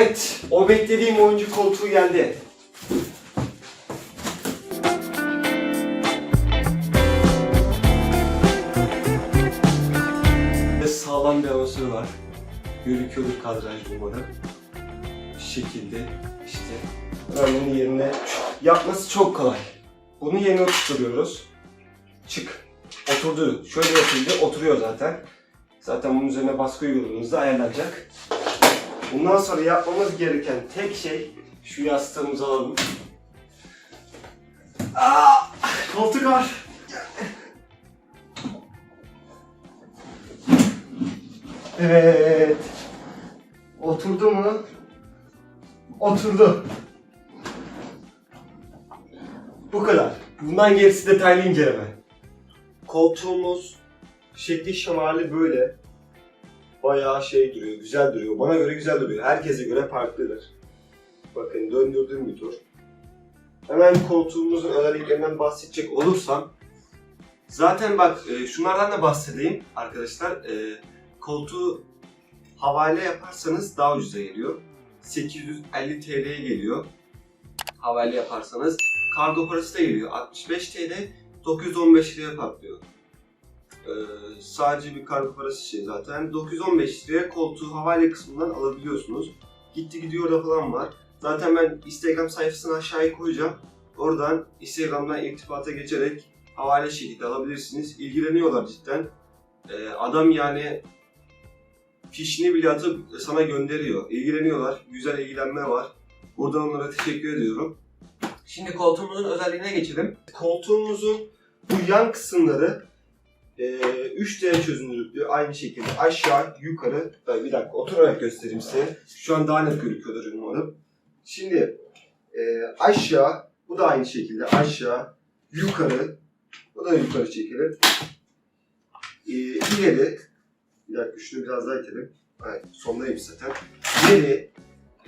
Evet, o beklediğim oyuncu koltuğu geldi. Ve sağlam bir havası var. Gözüküyordur kadrajda umarım. Şu şekilde işte. Ben bunu yerine yapması çok kolay. Bunu yerine oturtuyoruz. Çık. Oturdu. Şöyle yapıldı. Oturuyor zaten. Zaten bunun üzerine baskı uyguladığımızda ayarlanacak. Bundan sonra yapmamız gereken tek şey şu yastığımızı alalım. Aa, koltuk var. Evet. Oturdu mu? Oturdu. Bu kadar. Bundan gerisi detaylı inceleme. Koltuğumuz şekli şemali böyle. Bayağı şey duruyor, güzel duruyor. Bana göre güzel duruyor. Herkese göre farklıdır. Bakın döndürdüğüm bir tur. Hemen koltuğumuzun özelliklerinden bahsedecek olursam Zaten bak e, şunlardan da bahsedeyim arkadaşlar. E, koltuğu havale yaparsanız daha ucuza geliyor. 850 TL'ye geliyor. Havale yaparsanız. Kargo parası da geliyor. 65 TL 915 liraya patlıyor. Ee, sadece bir kargo parası şey zaten. 915 liraya koltuğu havale kısmından alabiliyorsunuz. Gitti gidiyor da falan var. Zaten ben Instagram sayfasını aşağıya koyacağım. Oradan Instagram'dan irtibata geçerek havale şekilde alabilirsiniz. İlgileniyorlar cidden. Ee, adam yani fişini bile atıp sana gönderiyor. İlgileniyorlar. Güzel ilgilenme var. Buradan onlara teşekkür ediyorum. Şimdi koltuğumuzun özelliğine geçelim. Koltuğumuzun bu yan kısımları 3D çözünürlüklü aynı şekilde aşağı yukarı bir dakika oturarak göstereyim size. Şu an daha net gözüküyordur umarım. Şimdi e, aşağı bu da aynı şekilde aşağı yukarı bu da yukarı çekilir. E, ileri bir dakika şunu biraz daha itelim. Evet, sondayım zaten. İleri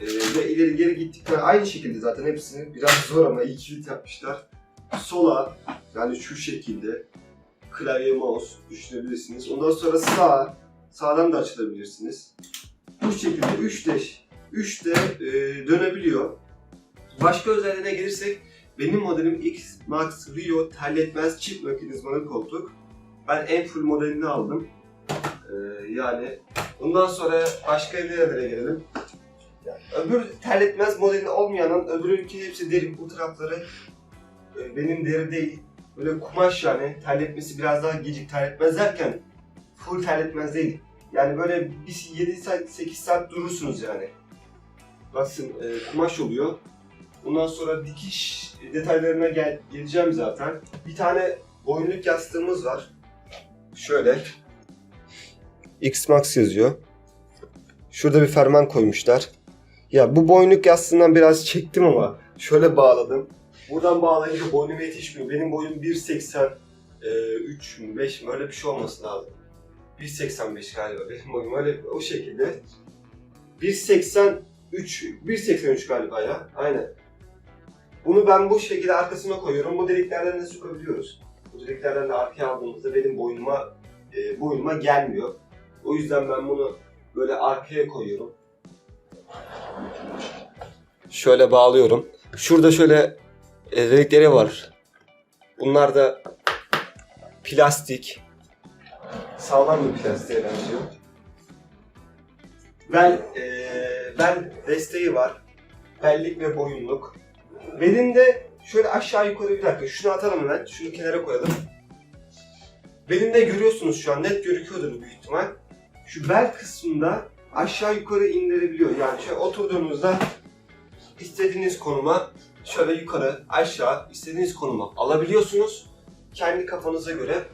e, ve ileri geri gittikten aynı şekilde zaten hepsini biraz zor ama iyi kilit yapmışlar. Sola yani şu şekilde klavye mouse düşünebilirsiniz. Ondan sonra sağ, sağdan da açılabilirsiniz. Bu şekilde 3D 3D e, dönebiliyor. Başka özelliğine gelirsek benim modelim X Max Rio terletmez çift mekanizmalı koltuk. Ben en full modelini aldım. E, yani bundan sonra başka nerelere gelelim. Öbür terletmez modeli olmayanın öbürünki hepsi deri. Bu tarafları e, benim deri değil. Böyle kumaş yani terletmesi biraz daha gecik terletmez derken full terletmez değil. Yani böyle bir 7 saat 8 saat durursunuz yani. Baksın e, kumaş oluyor. Ondan sonra dikiş detaylarına gel geleceğim zaten. Bir tane boyunluk yastığımız var. Şöyle. X-Max yazıyor. Şurada bir ferman koymuşlar. Ya bu boynluk yastığından biraz çektim ama şöyle bağladım. Buradan bağlayınca boynuma yetişmiyor. Benim boyum 1.83 mü 5 mi öyle bir şey olması lazım. 1.85 galiba benim boyum öyle o şekilde. 1.83 1.83 galiba ya aynen. Bunu ben bu şekilde arkasına koyuyorum. Bu deliklerden de sokabiliyoruz. Bu deliklerden de arkaya aldığımızda benim boynuma e, boynuma gelmiyor. O yüzden ben bunu böyle arkaya koyuyorum. Şöyle bağlıyorum. Şurada şöyle delikleri var. Bunlar da plastik. Sağlam bir plastiğe benziyor. Ben e, ben desteği var. Bellik ve boyunluk. Belinde şöyle aşağı yukarı bir dakika şunu atalım hemen. Şunu kenara koyalım. Belinde görüyorsunuz şu an net gözüküyordur büyük ihtimal. Şu bel kısmında aşağı yukarı indirebiliyor. Yani şöyle oturduğunuzda istediğiniz konuma şöyle yukarı aşağı istediğiniz konuma alabiliyorsunuz. Kendi kafanıza göre.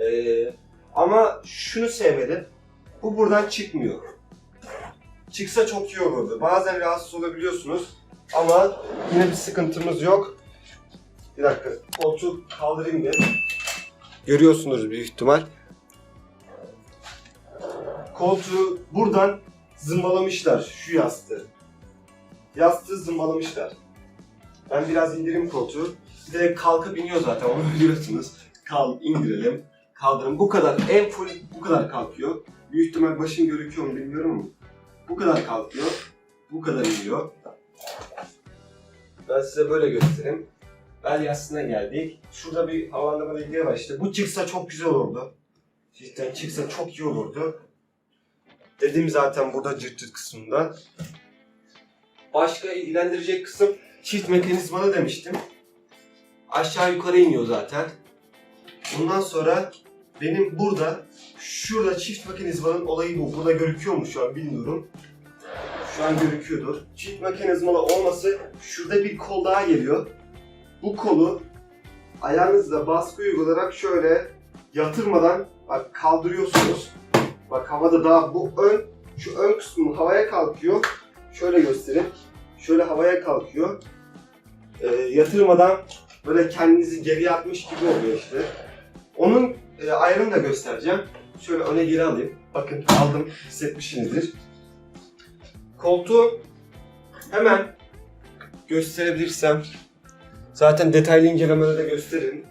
Ee, ama şunu sevmedim. Bu buradan çıkmıyor. Çıksa çok iyi olurdu. Bazen rahatsız olabiliyorsunuz. Ama yine bir sıkıntımız yok. Bir dakika. Koltuğu kaldırayım bir. Görüyorsunuz büyük ihtimal. Koltuğu buradan zımbalamışlar şu yastığı. Yastığı zımbalamışlar. Ben biraz indireyim koltuğu. Bir de kalkıp iniyor zaten onu biliyorsunuz. Kal, indirelim. Kaldırın. Bu kadar. En full bu kadar kalkıyor. Büyük ihtimal başım görüküyor mu bilmiyorum. Bu kadar kalkıyor. Bu kadar iniyor. Ben size böyle göstereyim. Bel yastığına geldik. Şurada bir havalandırma deliği var. Bu çıksa çok güzel olurdu. Cidden çıksa çok iyi olurdu. Dedim zaten burada cırt cırt kısmında. Başka ilgilendirecek kısım çift mekanizmalı demiştim. Aşağı yukarı iniyor zaten. Bundan sonra benim burada şurada çift mekanizmanın olayı bu. Burada gözüküyor mu şu an bilmiyorum. Şu an gözüküyordur. Çift mekanizmalı olması şurada bir kol daha geliyor. Bu kolu ayağınızla baskı uygulayarak şöyle yatırmadan bak kaldırıyorsunuz. Bak havada daha bu ön şu ön kısmı havaya kalkıyor. Şöyle göstereyim. Şöyle havaya kalkıyor. Ee, yatırmadan böyle kendinizi geriye atmış gibi oluyor işte. Onun e, ayarını da göstereceğim. Şöyle öne geri alayım. Bakın aldım, hissetmişsinizdir. Koltuğu hemen gösterebilirsem zaten detaylı incelemede de gösteririm.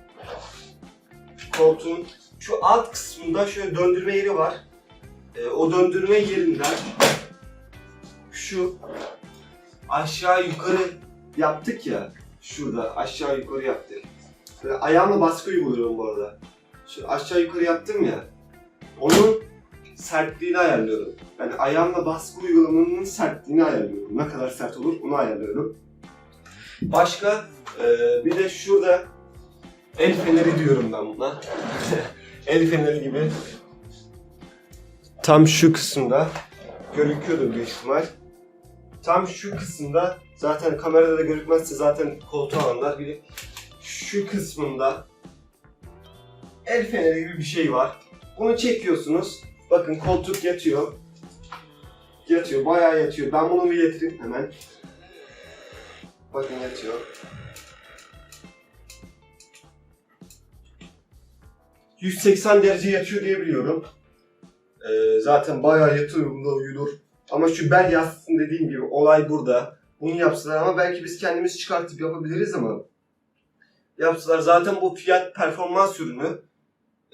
Koltuğun şu alt kısmında şöyle döndürme yeri var. E, o döndürme yerinden şu aşağı yukarı yaptık ya. Şurada aşağı yukarı yaptık. Böyle ayağımla baskı uyguluyorum bu arada. Şu aşağı yukarı yaptım ya. Onun sertliğini ayarlıyorum. Yani ayağımla baskı uygulamanın sertliğini ayarlıyorum. Ne kadar sert olur onu ayarlıyorum. Başka e, bir de şurada el feneri diyorum ben buna. el feneri gibi. Tam şu kısımda gözüküyordur büyük ihtimal. Tam şu kısımda zaten kamerada da gözükmezse zaten koltuğu alanlar biri şu kısmında el feneri gibi bir şey var. Bunu çekiyorsunuz. Bakın koltuk yatıyor. Yatıyor, bayağı yatıyor. Ben bunu bir getireyim hemen. Bakın yatıyor. ...180 derece yatıyor diye biliyorum. Ee, zaten bayağı yatıyor, bunda uyulur. Ama şu bel yastığın dediğim gibi olay burada. Bunu yapsalar ama belki biz kendimiz çıkartıp yapabiliriz ama yapsalar zaten bu fiyat performans ürünü.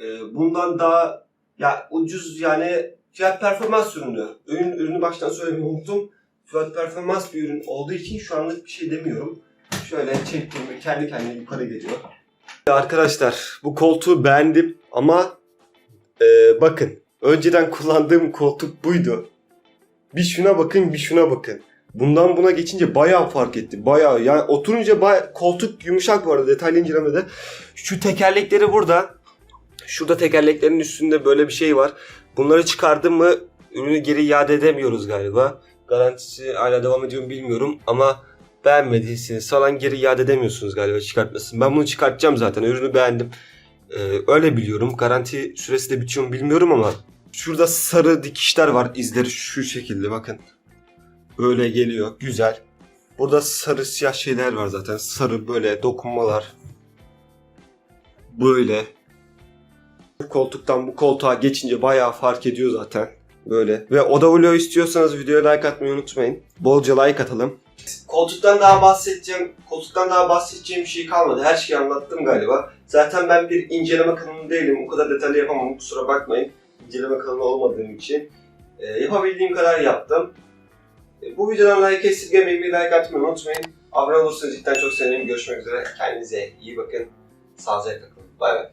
Ee, bundan daha ya ucuz yani fiyat performans ürünü. Ürün, ürünü baştan söylemeyi unuttum. Fiyat performans bir ürün olduğu için şu anlık bir şey demiyorum. Şöyle çektiğimde kendi kendine yukarı geliyor. Arkadaşlar bu koltuğu beğendim ama e, bakın önceden kullandığım koltuk buydu. Bir şuna bakın bir şuna bakın. Bundan buna geçince bayağı fark etti. Bayağı yani oturunca bayağı, koltuk yumuşak bu arada detaylı incelemede. Şu tekerlekleri burada. Şurada tekerleklerin üstünde böyle bir şey var. Bunları çıkardım mı ürünü geri iade edemiyoruz galiba. Garantisi hala devam ediyor mu bilmiyorum ama beğenmediyseniz falan geri iade edemiyorsunuz galiba çıkartmasın. Ben bunu çıkartacağım zaten ürünü beğendim. Ee, öyle biliyorum. Garanti süresi de bitiyor mu bilmiyorum ama şurada sarı dikişler var izleri şu şekilde bakın. Böyle geliyor güzel. Burada sarı siyah şeyler var zaten. Sarı böyle dokunmalar. Böyle. Bu koltuktan bu koltuğa geçince bayağı fark ediyor zaten. Böyle. Ve oda vlogu istiyorsanız videoya like atmayı unutmayın. Bolca like atalım. Koltuktan daha bahsedeceğim. Koltuktan daha bahsedeceğim bir şey kalmadı. Her şeyi anlattım galiba. Zaten ben bir inceleme kanalı değilim. O kadar detaylı yapamam. Kusura bakmayın. İnceleme kanalı olmadığım için. Ee, yapabildiğim kadar yaptım. Ee, bu videodan like esirgemeyi bir like atmayı unutmayın. Abone olursanız cidden çok sevinirim. Görüşmek üzere. Kendinize iyi bakın. Sağlıcakla kalın. Bay bay.